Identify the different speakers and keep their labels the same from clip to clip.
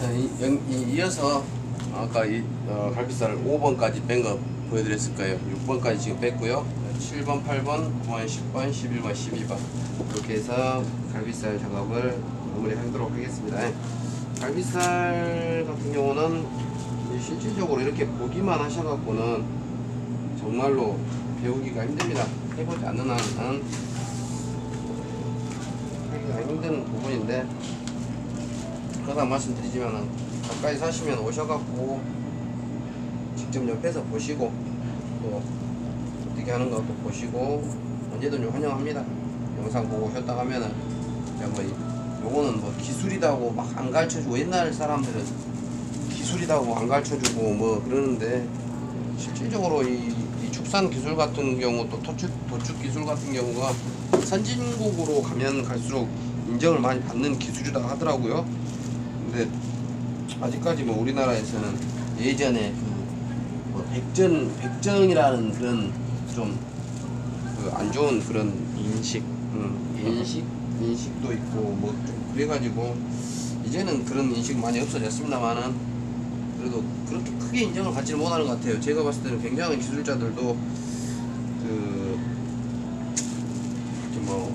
Speaker 1: 어, 이, 이어서 아까 이 어, 갈비살 5번까지 뺀 거 보여드렸을 거예요. 6번까지 지금 뺐고요. 7번, 8번, 9번, 10번, 11번, 12번 이렇게 해서 갈비살 작업을 마무리하도록 하겠습니다. 갈비살 같은 경우는 이 실질적으로 이렇게 보기만 하셔갖고는 정말로 배우기가 힘듭니다. 해보지 않는 한은 하기가 힘든 부분인데 항상 말씀드리지만은 가까이 사시면 오셔갖고 직접 옆에서 보시고 또 어떻게 하는 것도 보시고 언제든지 환영합니다. 영상 보고 오셨다 하면은 뭐 이- 요거는 뭐 기술이다고 막 안 가르쳐주고 옛날 사람들은 기술이다고 안 가르쳐주고 뭐 그러는데 실질적으로 이, 이 축산 기술 같은 경우 또 도축, 도축 기술 같은 경우가 선진국으로 가면 갈수록 인정을 많이 받는 기술이라 하더라고요. 근데 아직까지 뭐 우리나라에서는 예전에 그뭐 백전 백정이라는 그런 좀 그 안 좋은 그런 인식, 음, 인식 인식도 있고 뭐 좀 그래가지고 이제는 그런 인식 많이 없어졌습니다만은 그래도 그렇게 크게 인정을 받지는 못하는 것 같아요. 제가 봤을 때는 굉장한 기술자들도 그 뭐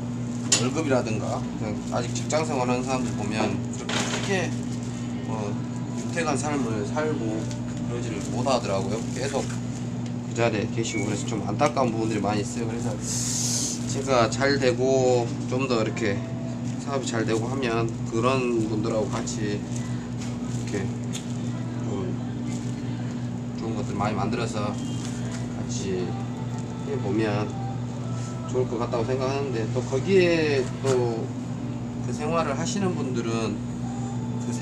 Speaker 1: 월급이라든가 아직 직장 생활하는 사람들 보면 그렇게 크게 뭐 윤택한 삶을 살고 그러지를 못하더라고요. 계속 그 자리에 계시고 그래서 좀 안타까운 부분들이 많이 있어요. 그래서 제가 잘 되고 좀 더 이렇게 사업이 잘 되고 하면 그런 분들하고 같이 이렇게 좀 좋은 것들 많이 만들어서 같이 해보면 좋을 것 같다고 생각하는데 또 거기에 또 그 생활을 하시는 분들은 그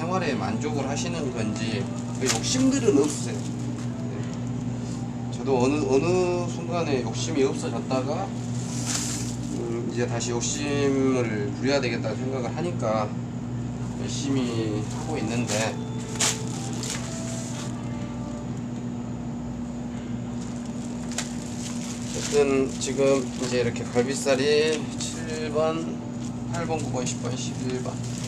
Speaker 1: 생활에 만족을 하시는 건지 그 욕심들은 없으세요. 네. 저도 어느 어느 순간에 욕심이 없어졌다가 음, 이제 다시 욕심을 부려야 되겠다 생각을 하니까 열심히 하고 있는데 어쨌든 지금 이제 이렇게 갈비살이 7번, 8번, 9번, 10번, 11번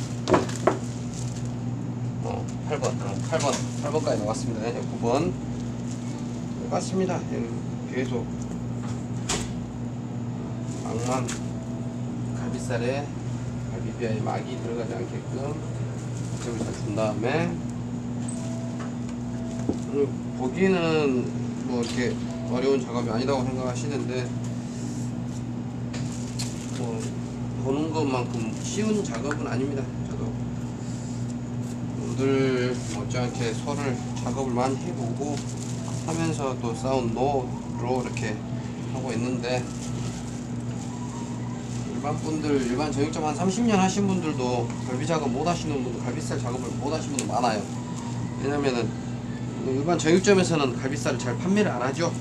Speaker 1: 어, 8번, 어, 8번, 8번까지 나왔습니다. 이제 9번 똑같습니다. 예, 계속 막만 갈비살에 갈비뼈에 막이 들어가지 않게끔 이쪽을 잘준 다음에 음, 보기에는 뭐 이렇게 어려운 작업이 아니라고 생각하시는데 뭐 보는 것만큼 쉬운 작업은 아닙니다. 저도 늘 못지않게 소를 작업을 많이 해보고 하면서 또 싸운 노로 이렇게 하고 있는데 일반 분들 일반 정육점 한 30년 하신 분들도 갈비 작업 못 하시는 분들 갈비살 작업을 못 하시는 분들 많아요. 왜냐면은 일반 정육점에서는 갈비살을 잘 판매를 안 하죠.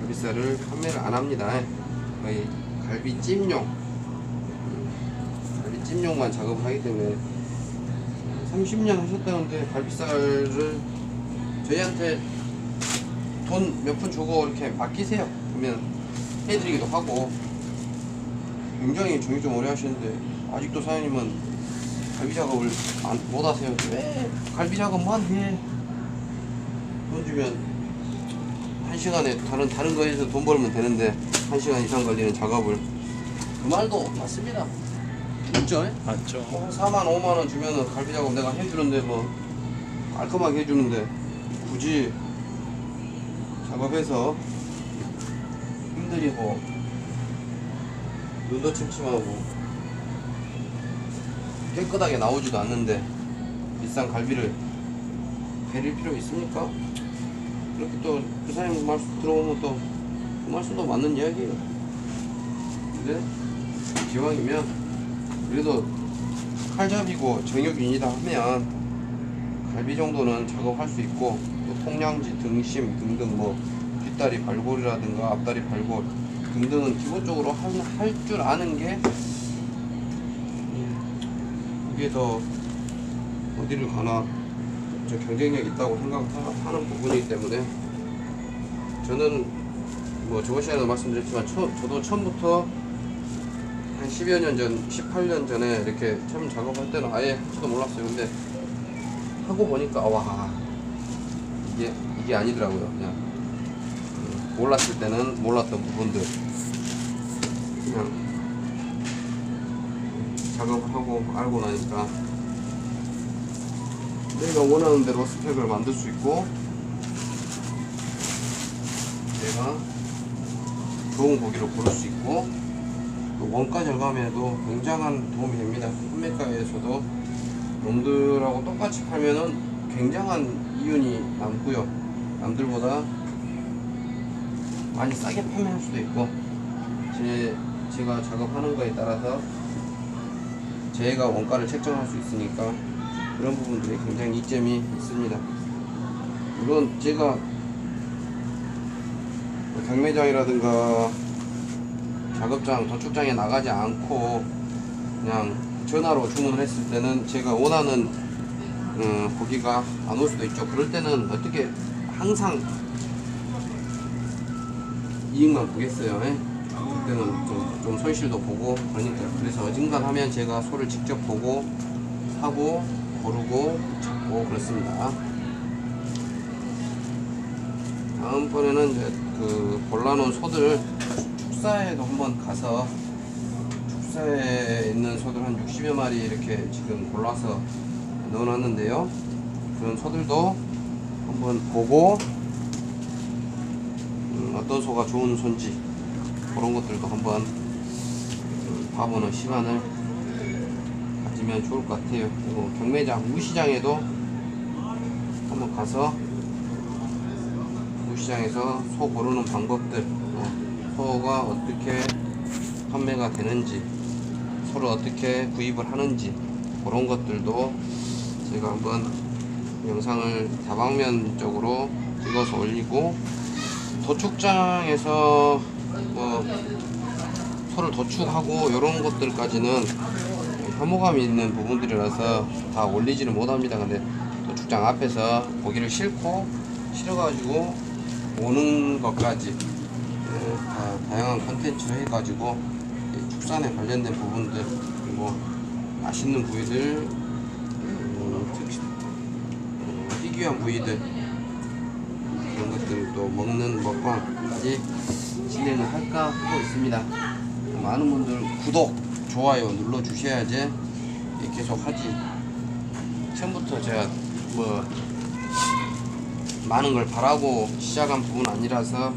Speaker 1: 갈비살을 판매를 안 합니다. 거의 갈비찜용 음, 갈비찜용만 작업을 하기 때문에 30년 하셨다는데 갈비살을 저희한테 돈 몇 푼 주고 이렇게 맡기세요. 그러면 해드리기도 하고. 굉장히 정육점 오래 하시는데 아직도 사장님은 갈비 작업을 안, 못 하세요. 왜 갈비 작업만 해? 돈 주면 한 시간에 다른 다른 거에서 돈 벌면 되는데 한 시간 이상 걸리는 작업을. 그 말도 맞습니다
Speaker 2: 맞죠.
Speaker 1: 어, 4만 5만 원 주면은 갈비 작업 내가 해주는데 뭐 깔끔하게 해주는데 굳이 작업해서 힘들이고 눈도 침침하고 깨끗하게 나오지도 않는데 비싼 갈비를 베릴 필요 있습니까? 그렇게 또그 사장님 말씀 들어보면 또 그 말씀도 맞는 이야기예요. 근데 기왕이면 그래도 칼잡이고 정육인이다 하면 갈비 정도는 작업할 수 있고 또 통량지, 등심 등등 뭐 뒷다리 발골이라든가 앞다리 발골 등등은 기본적으로 할 줄 아는 게 음, 그게 더 어디를 가나 저 경쟁력 있다고 생각하는 부분이기 때문에 저는 뭐 저번 시간에도 말씀드렸지만 처, 저도 처음부터 한 10여 년 전, 18년 전에 이렇게 처음 작업할 때는 아예 할지도 몰랐어요. 근데 하고 보니까 와 이게 이게 아니더라고요. 그냥 음, 몰랐을 때는 몰랐던 부분들 그냥 작업을 하고 알고 나니까 내가 원하는 대로 스펙을 만들 수 있고 내가 좋은 고기를 고를 수 있고 또 원가 절감에도 굉장한 도움이 됩니다. 판매가에서도 남들하고 똑같이 팔면은 굉장한 이윤이 남고요. 남들보다 많이 싸게 판매할 수도 있고 제, 제가 작업하는 거에 따라서 제가 원가를 책정할 수 있으니까 그런 부분들이 굉장히 이점이 있습니다. 물론 제가 뭐 경매장이라든가 작업장, 도축장에 나가지 않고 그냥 전화로 주문을 했을 때는 제가 원하는 음, 고기가 안 올 수도 있죠. 그럴 때는 어떻게 항상 이익만 보겠어요. 예? 그때는 좀, 좀 손실도 보고 그러니까 그래서 어딘가하면 제가 소를 직접 보고 사고 고르고 찾고 그렇습니다. 다음번에는 이제 그 골라놓은 소들 축사에도 한번 가서 축사에 있는 소들 한 60여 마리 이렇게 지금 골라서 넣어놨는데요. 그런 소들도 한번 보고 음, 어떤 소가 좋은 소인지 그런 것들도 한번 음, 봐보는 시간을 가지면 좋을 것 같아요. 그리고 경매장, 무시장에도 한번 가서 무시장에서 소 고르는 방법들, 어, 소가 어떻게 판매가 되는지, 소를 어떻게 구입을 하는지 그런 것들도 제가 한번 영상을 다방면적으로 찍어서 올리고 도축장에서 뭐 소를 도축하고 이런 것들까지는 혐오감이 있는 부분들이라서 다 올리지는 못합니다. 근데 도축장 앞에서 고기를 싣고 실어가지고 오는 것까지 예, 다 다양한 컨텐츠를 해가지고 이 축산에 관련된 부분들 그리고 맛있는 부위들 음, 특, 음, 부위들 그런 것들 또 먹는 먹방까지 진행을 할까 하고 있습니다. 많은 분들 구독, 좋아요 눌러 주셔야지 계속 하지. 처음부터 제가 뭐 많은 걸 바라고 시작한 부분 아니라서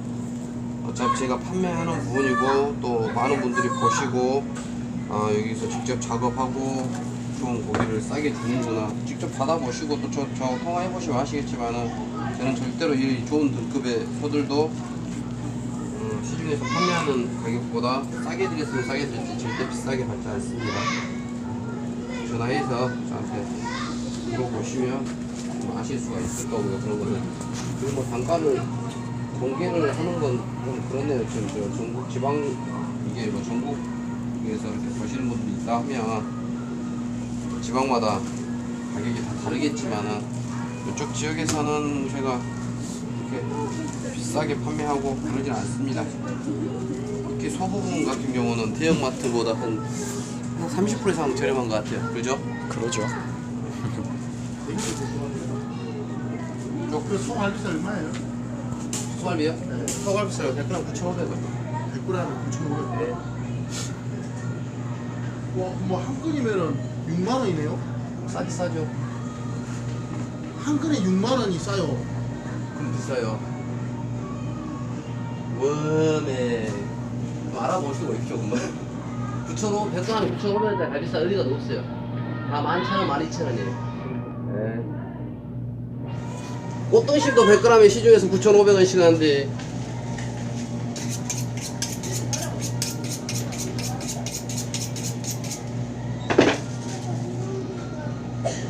Speaker 1: 어차피 제가 판매하는 부분이고 또 많은 분들이 보시고 어, 여기서 직접 작업하고 좋은 고기를 싸게 주는구나. 직접 받아보시고 또 저, 저 통화해보시면 아시겠지만은 저는 절대로 이 좋은 등급의 소들도 음, 시중에서 판매하는 가격보다 싸게 드렸으면 싸게 드렸지 절대 비싸게 받지 않습니다. 전화해서 저한테 물어보시면 좀 아실 수가 있을 거고요 그런 거는. 그리고 뭐 단가를 공개를 하는 건 좀 그렇네요 지금 저 전국 지방 이게 뭐 전국에서 이렇게 보시는 분들이 있다 하면 지방마다 가격이 다 다르겠지만은 이쪽 지역에서는 제가 이렇게 비싸게 판매하고 그러진 않습니다 특히 소부분 같은 경우는 대형마트보다 한, 한30% 이상 저렴한 것 같아요 그죠?
Speaker 2: 그러죠.
Speaker 1: 이쪽
Speaker 3: 그 소갈비살 얼마예요?
Speaker 1: 소갈비요? 소갈비살 100g 9,500원
Speaker 3: 100g에 9,500원. 와, 뭐한 건이면은 6만 원이네요.
Speaker 1: 싸지 싸죠
Speaker 3: 한 건에 6만 원이 싸요.
Speaker 1: 그럼 비싸요. 좀 알아보시고 있죠, 금방. 9,500, 100원에 9,500원짜리 갈비살 어디가 없어요. 다 11,000원, 12,000원이에요. 네. 꽃등심도 100g에 시중에서 9,500원씩 하는데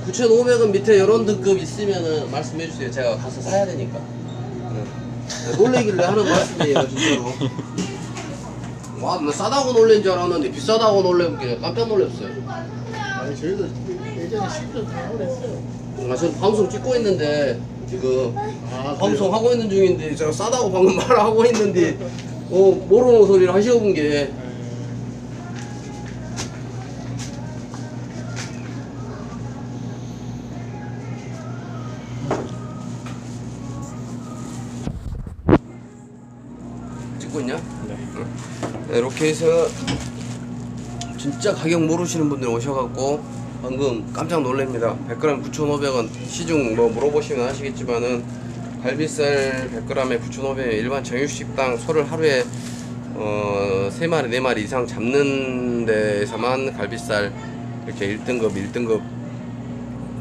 Speaker 1: 9,500원 밑에 이런 등급 있으면은 말씀해 주세요. 제가 가서 사야 되니까. 네. 놀래길래 하는 말씀이에요, 진짜로. 와, 나 싸다고 놀란 줄 알았는데 비싸다고 놀래길래 깜짝 놀랐어요.
Speaker 3: 아니, 저희도 예전에 10년 다 했어요.
Speaker 1: 아, 저는 방송 찍고 있는데 지금
Speaker 3: 아,
Speaker 1: 방송하고 있는 중인데 제가 싸다고 방금 말하고 있는데 어, 모르는 소리를 하시는 게 찍고 있냐?
Speaker 2: 네. 응?
Speaker 1: 네, 이렇게 해서 진짜 가격 모르시는 분들 오셔갖고 방금 깜짝 놀랍니다. 100g 9,500원 시중 뭐 물어보시면 아시겠지만은 갈비살 100g에 9,500원 일반 정육식당 소를 하루에 어 3마리 4마리 이상 잡는 데서만 갈비살 이렇게 1등급 1등급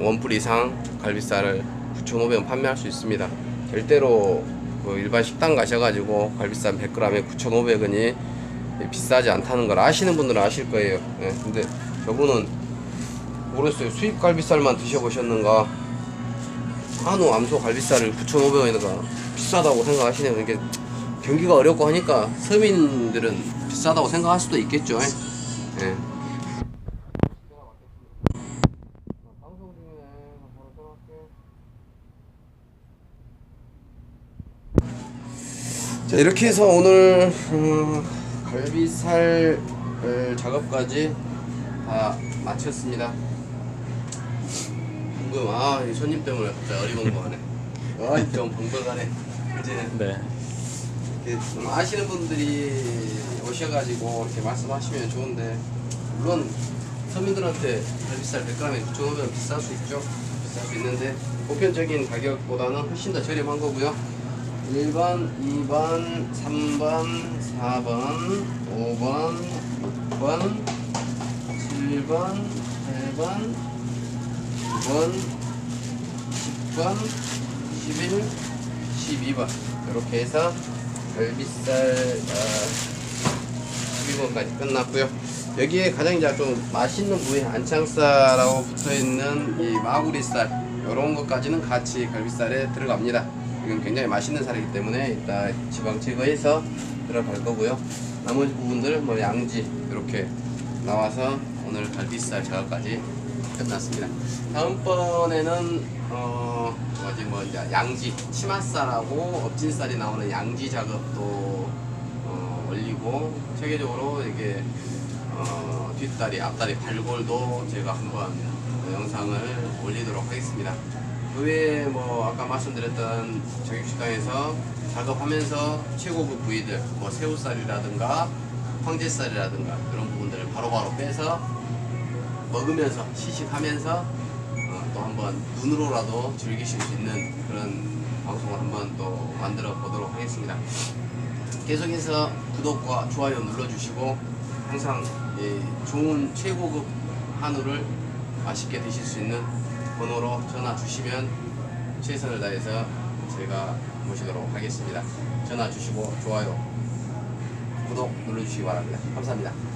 Speaker 1: 원뿔 이상 갈비살을 9,500원 판매할 수 있습니다. 절대로 그 일반 식당 가셔가지고 갈비살 100g에 9,500원이 비싸지 않다는 걸 아시는 분들은 아실 거예요. 예, 근데 저분은 모르겠어요. 수입 갈비살만 드셔보셨는가? 한우 암소 갈비살을 9,500원에다가 비싸다고 생각하시네요. 이게 경기가 어렵고 하니까 서민들은 비싸다고 생각할 수도 있겠죠. 예. 예. 자 이렇게 해서 오늘 음, 갈비살 을 작업까지 다 마쳤습니다. 방금 아 이 손님 때문에 갑자기 어리벙벙하네. 아 좀 벙벙하네. 이제는
Speaker 2: 네.
Speaker 1: 이렇게 좀 아시는 분들이 오셔가지고 이렇게 말씀하시면 좋은데 물론 서민들한테 갈비살 100g에 9,500원 비쌀 수 있죠 비쌀 수 있는데 보편적인 가격보다는 훨씬 더 저렴한 거고요 1번, 2번, 3번, 4번, 5번, 6번, 7번, 8번, 9번, 10번, 11, 12번 이렇게 해서 갈비살 어, 12번까지 끝났고요. 여기에 가장 좀 맛있는 부위 안창살하고 붙어있는 이 마구리살 이런 것까지는 같이 갈비살에 들어갑니다. 이건 굉장히 맛있는 살이기 때문에 이따 지방 제거해서 들어갈 거고요. 나머지 부분들 뭐 양지 이렇게 나와서 오늘 갈비살 작업까지 끝났습니다. 다음번에는 어 뭐지 뭐 이제 양지 치맛살하고 엎진살이 나오는 양지 작업도 어, 올리고 체계적으로 이게 어, 뒷다리 앞다리 발골도 제가 한번 영상을 올리도록 하겠습니다. 그 외에 뭐 아까 말씀드렸던 정육식당에서 작업하면서 최고급 부위들 뭐 새우살이라든가 황제살이라든가 그런 부분들을 바로바로 빼서 먹으면서 시식하면서 어, 또 한번 눈으로라도 즐기실 수 있는 그런 방송을 한번 또 만들어 보도록 하겠습니다. 계속해서 구독과 좋아요 눌러주시고 항상 이 좋은 최고급 한우를 맛있게 드실 수 있는 번호로 전화 주시면 최선을 다해서 제가 모시도록 하겠습니다. 전화 주시고 좋아요, 구독 눌러주시기 바랍니다. 감사합니다.